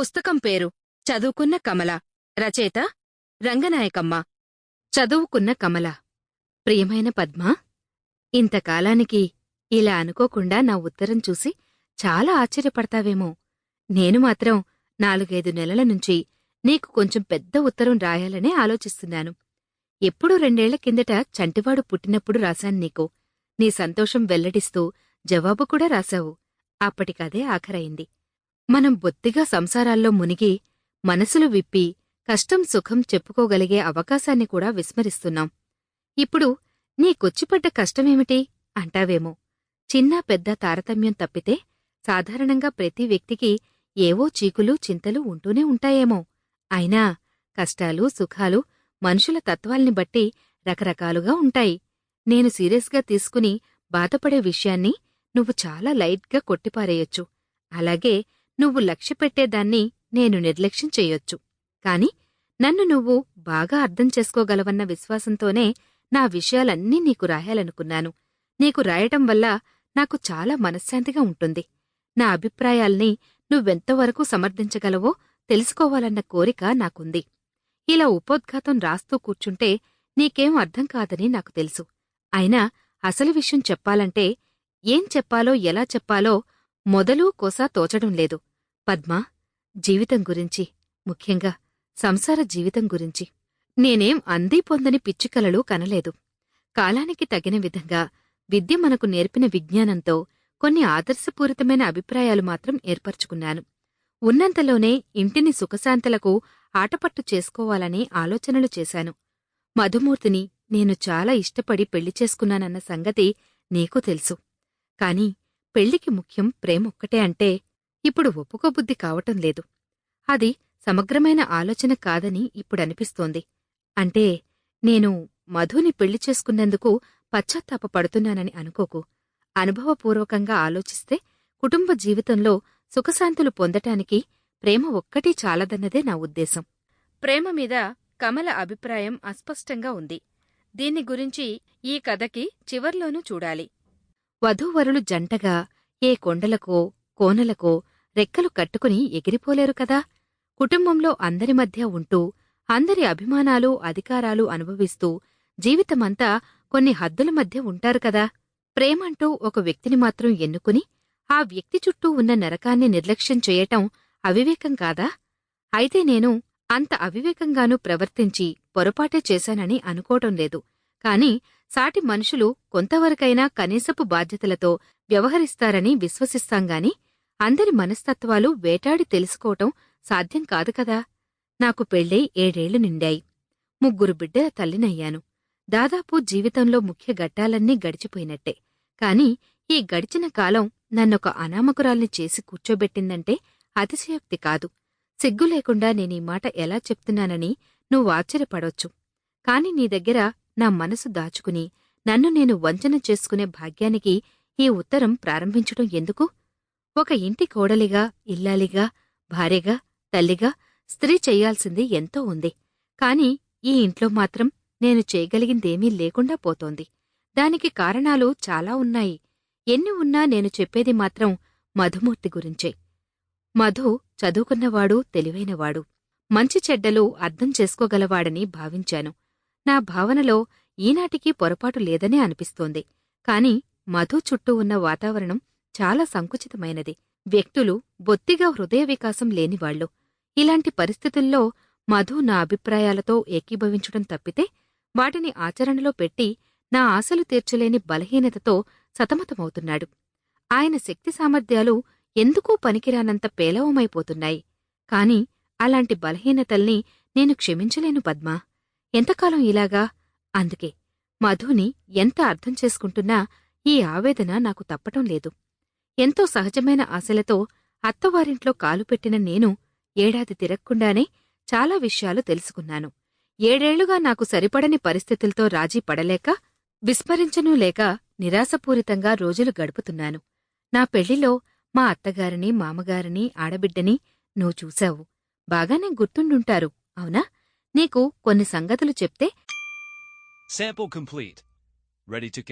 పుస్తకం పేరు చదువుకున్న కమల. రచయిత రంగనాయకమ్మ. చదువుకున్న కమల. ప్రియమైన పద్మ ఇంతకాలానికి ఇలా అనుకోకుండా నా ఉత్తరం చూసి చాలా ఆశ్చర్యపడతావేమో. నేను మాత్రం నాలుగైదు నెలల నుంచి నీకు కొంచెం పెద్ద ఉత్తరం రాయాలనే ఆలోచిస్తున్నాను. ఎప్పుడూ రెండేళ్ళ కిందట చంటివాడు పుట్టినప్పుడు రాశాను నీకు. నీ సంతోషం వెల్లడిస్తూ జవాబు కూడా రాశావు. అప్పటికదే ఆఖరైంది మనం బొత్తిగా సంసారాల్లో మునిగి మనసులు విప్పి కష్టం సుఖం చెప్పుకోగలిగే అవకాశాన్ని కూడా విస్మరిస్తున్నాం. ఇప్పుడు నీకొచ్చిపడ్డ కష్టమేమిటి? అంటావేమో. చిన్నా పెద్ద తారతమ్యం తప్పితే సాధారణంగా ప్రతి వ్యక్తికి ఏవో చీకులు చింతలు ఉంటూనే ఉంటాయేమో. అయినా కష్టాలు సుఖాలు మనుషుల తత్వాల్ని బట్టి రకరకాలుగా ఉంటాయి. నేను సీరియస్గా తీసుకుని బాధపడే విషయాన్ని నువ్వు చాలా లైట్గా కొట్టిపారేయొచ్చు. అలాగే నువ్వు లక్ష్యపెట్టేదాన్ని నేను నిర్లక్ష్యం చెయ్యొచ్చు కాని నన్ను నువ్వు బాగా అర్థం చేసుకోగలవన్న విశ్వాసంతోనే నా విషయాలన్నీ నీకు రాయాలనుకున్నాను. నీకు రాయటం వల్ల నాకు చాలా మనశ్శాంతిగా ఉంటుంది. నా అభిప్రాయాల్ని నువ్వెంతవరకు సమర్థించగలవో తెలుసుకోవాలన్న కోరిక నాకుంది. ఇలా ఉపోద్ఘాతం రాస్తూ కూర్చుంటే నీకేం అర్థం కాదని నాకు తెలుసు. అయినా అసలు విషయం చెప్పాలంటే ఏం చెప్పాలో ఎలా చెప్పాలో మొదలు కోసా తోచడం లేదు. పద్మా జీవితం గురించి ముఖ్యంగా సంసార జీవితం గురించి. నేనేం అందీ పొందని పిచ్చికలలు కనలేదు. కాలానికి తగిన విధంగా విద్య మనకు నేర్పిన విజ్ఞానంతో కొన్ని ఆదర్శపూరితమైన అభిప్రాయాలు మాత్రం ఏర్పరచుకున్నాను. ఉన్నంతలోనే ఇంటిని సుఖశాంతలకు ఆటపట్టు చేసుకోవాలని ఆలోచనలు చేశాను. మధుమూర్తిని నేను చాలా ఇష్టపడి పెళ్ళి చేసుకున్నానన్న సంగతి నీకు తెలుసు. కాని పెళ్ళికి ముఖ్యం ప్రేమొక్కటే అంటే ఇప్పుడు ఒప్పుకోబుద్ధి కావటం లేదు. అది సమగ్రమైన ఆలోచన కాదని ఇప్పుడనిపిస్తోంది. అంటే నేను మధుని పెళ్ళి చేసుకున్నందుకు పశ్చాత్తాపపడుతున్నానని అనుకోకు. అనుభవపూర్వకంగా ఆలోచిస్తే కుటుంబ జీవితంలో సుఖశాంతులు పొందటానికి ప్రేమ ఒక్కటీ చాలదన్నదే నా ఉద్దేశం. ప్రేమ మీద కమల అభిప్రాయం అస్పష్టంగా ఉంది. దీన్ని గురించి ఈ కథకి చివర్లోనూ చూడాలి. వధూవరులు జంటగా ఏ కొండలకో కోనలకో రెక్కలు కట్టుకుని ఎగిరిపోలేరు కదా? కుటుంబంలో అందరి మధ్య ఉంటూ అందరి అభిమానాలు అధికారాలు అనుభవిస్తూ జీవితమంతా కొన్ని హద్దుల మధ్య ఉంటారు కదా? ప్రేమంటూ ఒక వ్యక్తిని మాత్రం ఎన్నుకుని ఆ వ్యక్తి చుట్టూ ఉన్న నరకాన్ని నిర్లక్ష్యం చేయటం అవివేకం కాదా? అయితే నేను అంత అవివేకంగానూ ప్రవర్తించి పొరపాటే చేశానని అనుకోవటం లేదు. కాని సాటి మనుషులు కొంతవరకైనా కనీసపు బాధ్యతలతో వ్యవహరిస్తారని విశ్వసిస్తాంగాని అందరి మనస్తత్వాలు వేటాడి తెలుసుకోవటం సాధ్యం కాదు కదా. నాకు పెళ్ళై ఏడేళ్ళు నిండాయి. ముగ్గురు బిడ్డల తల్లినయ్యాను. దాదాపు జీవితంలో ముఖ్య ఘట్టాలన్నీ గడిచిపోయినట్టే. కాని ఈ గడిచిన కాలం నన్నొక అనామకురాల్ని చేసి కూర్చోబెట్టిందంటే అతిశయోక్తి కాదు. సిగ్గు లేకుండా నేనీ మాట ఎలా చెప్తున్నానని నువ్వు ఆశ్చర్యపడొచ్చు. కాని నీ దగ్గర నా మనసు దాచుకుని నన్ను నేను వంచన చేసుకునే భాగ్యానికి ఈ ఉత్తరం ప్రారంభించటం ఎందుకు? ఒక ఇంటి కోడలిగా ఇల్లాలిగా భార్యగా తల్లిగా స్త్రీ చెయ్యాల్సింది ఎంతో ఉంది. కాని ఈ ఇంట్లో మాత్రం నేను చేయగలిగిందేమీ లేకుండా పోతోంది. దానికి కారణాలు చాలా ఉన్నాయి. ఎన్ని ఉన్నా నేను చెప్పేది మాత్రం మధుమూర్తి గురించే. మధు చదువుకున్నవాడు తెలివైనవాడు. మంచి చెడ్డలు అర్థం చేసుకోగలవాడని భావించాను. నా భావనలో ఈనాటికి పొరపాటు లేదనే అనిపిస్తోంది. కాని మధు చుట్టూ ఉన్న వాతావరణం చాలా సంకుచితమైనది. వ్యక్తులు బొత్తిగా హృదయ వికాసం లేనివాళ్ళు ఇలాంటి పరిస్థితుల్లో మధు నా అభిప్రాయాలతో ఏకీభవించడం తప్పితే వాటిని ఆచరణలో పెట్టి నా ఆశలు తీర్చలేని బలహీనతతో సతమతమవుతున్నాడు. ఆయన శక్తి సామర్థ్యాలు ఎందుకూ పనికిరానంత పేలవమైపోతున్నాయి. కాని అలాంటి బలహీనతల్ని నేను క్షమించలేను పద్మా. ఎంతకాలం ఇలాగా? అందుకే మధుని ఎంత అర్థం చేసుకుంటున్నా ఈ ఆవేదన నాకు తప్పటం లేదు. ఎంతో సహజమైన ఆశలతో అత్తవారింట్లో కాలు పెట్టిన నేను ఏడాది తిరక్కుండానే చాలా విషయాలు తెలుసుకున్నాను. ఏడేళ్ళుగా నాకు సరిపడని పరిస్థితులతో రాజీ పడలేక విస్మరించనూ లేక నిరాశపూరితంగా రోజులు గడుపుతున్నాను. నా పెళ్ళిలో మా అత్తగారిని మామగారిని ఆడబిడ్డని నువ్వు చూశావు. బాగానే గుర్తుండుంటారు అవునా? నీకు కొన్ని సంగతులు చెప్తే? Sample complete ready to